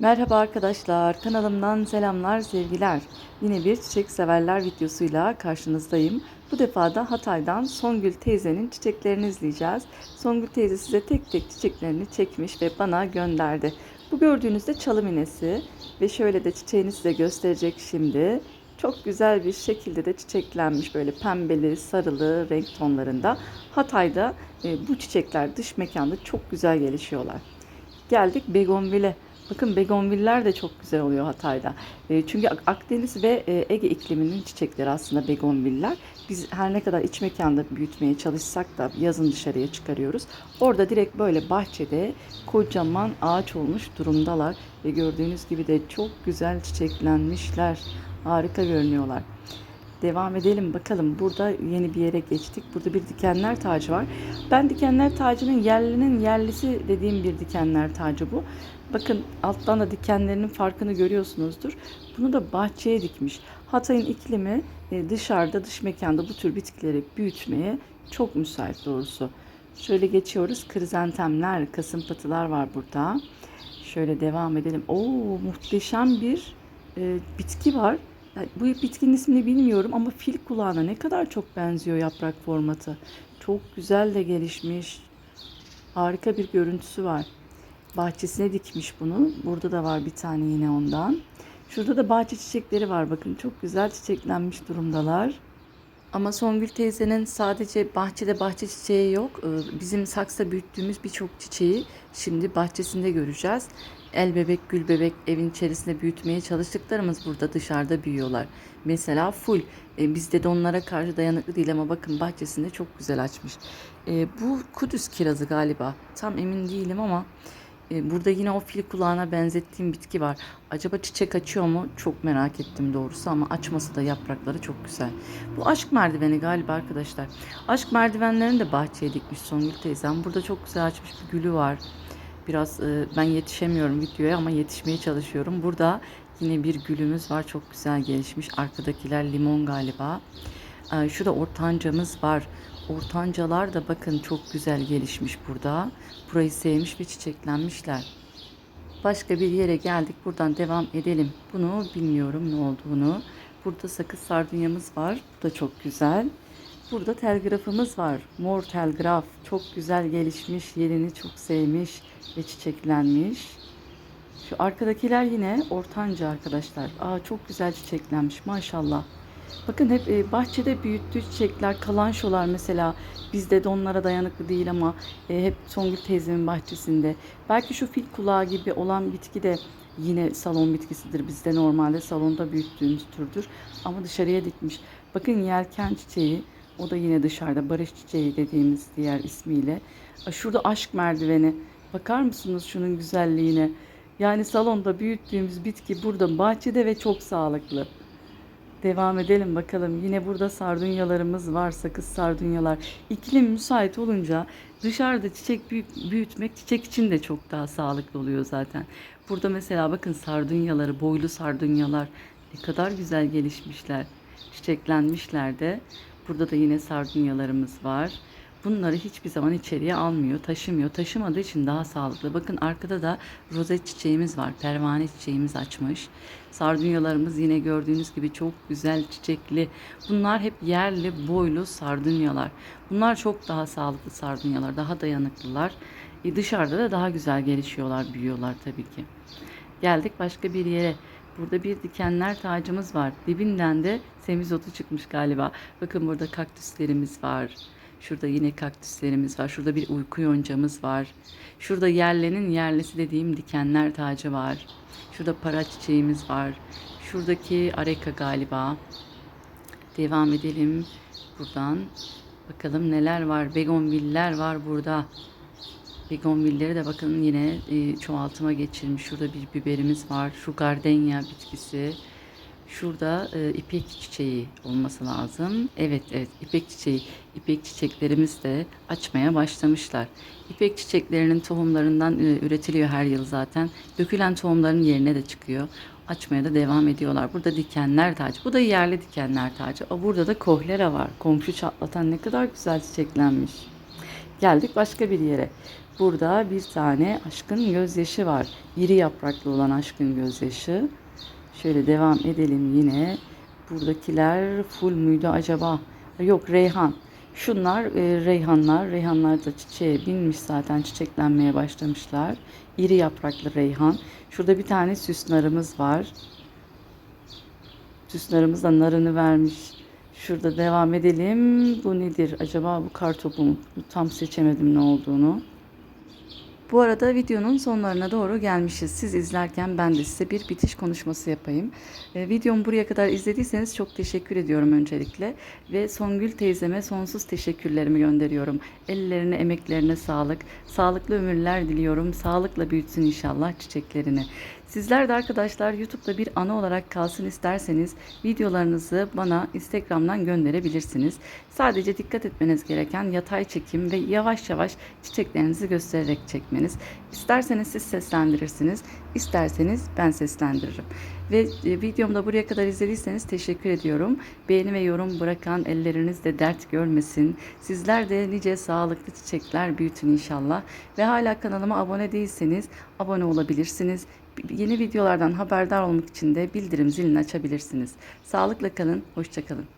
Merhaba arkadaşlar, kanalımdan selamlar, sevgiler. Yine bir çiçek severler videosuyla karşınızdayım. Bu defa da Hatay'dan Songül teyzenin çiçeklerini izleyeceğiz. Songül teyze size tek tek çiçeklerini çekmiş ve bana gönderdi. Bu gördüğünüz de çalım inesi ve şöyle de çiçeğini size gösterecek şimdi. Çok güzel bir şekilde de çiçeklenmiş böyle pembeli, sarılı renk tonlarında. Hatay'da e, bu çiçekler dış mekanda çok güzel gelişiyorlar. Geldik Begonvil'e. Bakın begonviller de çok güzel oluyor Hatay'da. E, çünkü Ak- Akdeniz ve e, Ege ikliminin çiçekleri aslında begonviller. Biz her ne kadar iç mekanda büyütmeye çalışsak da yazın dışarıya çıkarıyoruz. Orada direkt böyle bahçede kocaman ağaç olmuş durumdalar. Ve gördüğünüz gibi de çok güzel çiçeklenmişler. Harika görünüyorlar. Devam edelim bakalım. Burada yeni bir yere geçtik. Burada bir dikenler tacı var. Ben dikenler tacının yerlinin yerlisi dediğim bir dikenler tacı bu. Bakın alttan da dikenlerinin farkını görüyorsunuzdur. Bunu da bahçeye dikmiş. Hatay'ın iklimi e, dışarıda, dış mekanda bu tür bitkileri büyütmeye çok müsait doğrusu. Şöyle geçiyoruz. Krizantemler, kasımpatılar var burada. Şöyle devam edelim. Oo muhteşem bir e, bitki var. Yani bu bitkinin ismini bilmiyorum ama fil kulağına ne kadar çok benziyor yaprak formatı. Çok güzel de gelişmiş. Harika bir görüntüsü var. Bahçesine dikmiş bunu. Burada da var bir tane yine ondan. Şurada da bahçe çiçekleri var. Bakın çok güzel çiçeklenmiş durumdalar. Ama Songül teyzenin sadece bahçede bahçe çiçeği yok. Ee, Bizim saksa büyüttüğümüz birçok çiçeği şimdi bahçesinde göreceğiz. El bebek, gül bebek evin içerisinde büyütmeye çalıştıklarımız burada dışarıda büyüyorlar. Mesela full. E, bizde de onlara karşı dayanıklı değil ama bakın bahçesinde çok güzel açmış. E, bu Kudüs kirazı galiba. Tam emin değilim ama burada yine o fil kulağına benzettiğim bitki var. Acaba çiçek açıyor mu? Çok merak ettim doğrusu ama açması da yaprakları çok güzel. Bu aşk merdiveni galiba arkadaşlar. Aşk merdivenlerini de bahçeye dikmiş Songül teyzem. Burada çok güzel açmış bir gülü var. Biraz e, ben yetişemiyorum videoya ama yetişmeye çalışıyorum. Burada yine bir gülümüz var. Çok güzel gelişmiş. Arkadakiler limon galiba. E, şurada ortancamız var. Ortancalar da bakın çok güzel gelişmiş burada. Burayı sevmiş ve çiçeklenmişler. Başka bir yere geldik. Buradan devam edelim. Bunu bilmiyorum ne olduğunu. Burada sakız sardunyamız var. Bu da çok güzel. Burada telgrafımız var. Mor telgraf. Çok güzel gelişmiş. Yerini çok sevmiş ve çiçeklenmiş. Şu arkadakiler yine ortanca arkadaşlar. Aa çok güzel çiçeklenmiş maşallah. Bakın hep e, bahçede büyüttüğü çiçekler, kalanşolar mesela bizde de onlara dayanıklı değil ama e, hep Songül teyzemin bahçesinde. Belki şu fil kulağı gibi olan bitki de yine salon bitkisidir. Bizde normalde salonda büyüttüğümüz türdür. Ama dışarıya dikmiş. Bakın yelken çiçeği. O da yine dışarıda barış çiçeği dediğimiz diğer ismiyle. Şurada aşk merdiveni. Bakar mısınız şunun güzelliğine? Yani salonda büyüttüğümüz bitki burada bahçede ve çok sağlıklı. Devam edelim bakalım. Yine burada sardunyalarımız var. Sakız sardunyalar. İklim müsait olunca dışarıda çiçek büyü- büyütmek çiçek için de çok daha sağlıklı oluyor zaten. Burada mesela bakın sardunyaları, boylu sardunyalar ne kadar güzel gelişmişler. Çiçeklenmişler de. Burada da yine sardunyalarımız var. Bunları hiçbir zaman içeriye almıyor, taşımıyor. Taşımadığı için daha sağlıklı. Bakın arkada da rozet çiçeğimiz var. Pervane çiçeğimiz açmış. Sardunyalarımız yine gördüğünüz gibi çok güzel çiçekli. Bunlar hep yerli, boylu sardunyalar. Bunlar çok daha sağlıklı sardunyalar, daha dayanıklılar. E dışarıda da daha güzel gelişiyorlar, büyüyorlar tabii ki. Geldik başka bir yere. Burada bir dikenler tacımız var. Dibinden de semizotu çıkmış galiba. Bakın burada kaktüslerimiz var. Şurada yine kaktüslerimiz var. Şurada bir uyku yoncamız var. Şurada yerlenin yerlisi dediğim dikenler tacı var. Şurada para çiçeğimiz var. Şuradaki areka galiba. Devam edelim buradan. Bakalım neler var. Begonviller var burada. Begonvilleri de bakın yine e, çoğaltıma geçirmiş. Şurada bir biberimiz var. Şu gardenya bitkisi. Şurada e, ipek çiçeği olması lazım. Evet evet ipek çiçeği. İpek çiçeklerimiz de açmaya başlamışlar. İpek çiçeklerinin tohumlarından e, üretiliyor her yıl zaten. Dökülen tohumların yerine de çıkıyor. Açmaya da devam ediyorlar. Burada dikenler tacı. Bu da yerli dikenler tacı. Aa, burada da kohlera var. Komşu çatlatan ne kadar güzel çiçeklenmiş. Geldik başka bir yere. Burada bir tane aşkın gözyaşı var. İri yapraklı olan aşkın gözyaşı. Şöyle devam edelim yine. Buradakiler full muydu acaba? Yok reyhan. Şunlar e, reyhanlar. Reyhanlar da çiçeğe binmiş zaten çiçeklenmeye başlamışlar. İri yapraklı reyhan. Şurada bir tane süs narımız var. Süs narımız da narını vermiş. Şurada devam edelim. Bu nedir? Acaba bu kartopu mu? Tam seçemedim ne olduğunu. Bu arada videonun sonlarına doğru gelmişiz. Siz izlerken ben de size bir bitiş konuşması yapayım. E, videomu buraya kadar izlediyseniz çok teşekkür ediyorum öncelikle. Ve Songül teyzeme sonsuz teşekkürlerimi gönderiyorum. Ellerine, emeklerine sağlık. Sağlıklı ömürler diliyorum. Sağlıkla büyütsün inşallah çiçeklerini. Sizler de arkadaşlar YouTube'da bir ana olarak kalsın isterseniz videolarınızı bana Instagram'dan gönderebilirsiniz. Sadece dikkat etmeniz gereken yatay çekim ve yavaş yavaş çiçeklerinizi göstererek çekmeniz. İsterseniz siz seslendirirsiniz, isterseniz ben seslendiririm. Ve e, videomda buraya kadar izlediyseniz teşekkür ediyorum. Beğeni ve yorum bırakan elleriniz de dert görmesin. Sizler de nice sağlıklı çiçekler büyütün inşallah. Ve hala kanalıma abone değilseniz abone olabilirsiniz. Yeni videolardan haberdar olmak için de bildirim zilini açabilirsiniz. Sağlıkla kalın, hoşçakalın.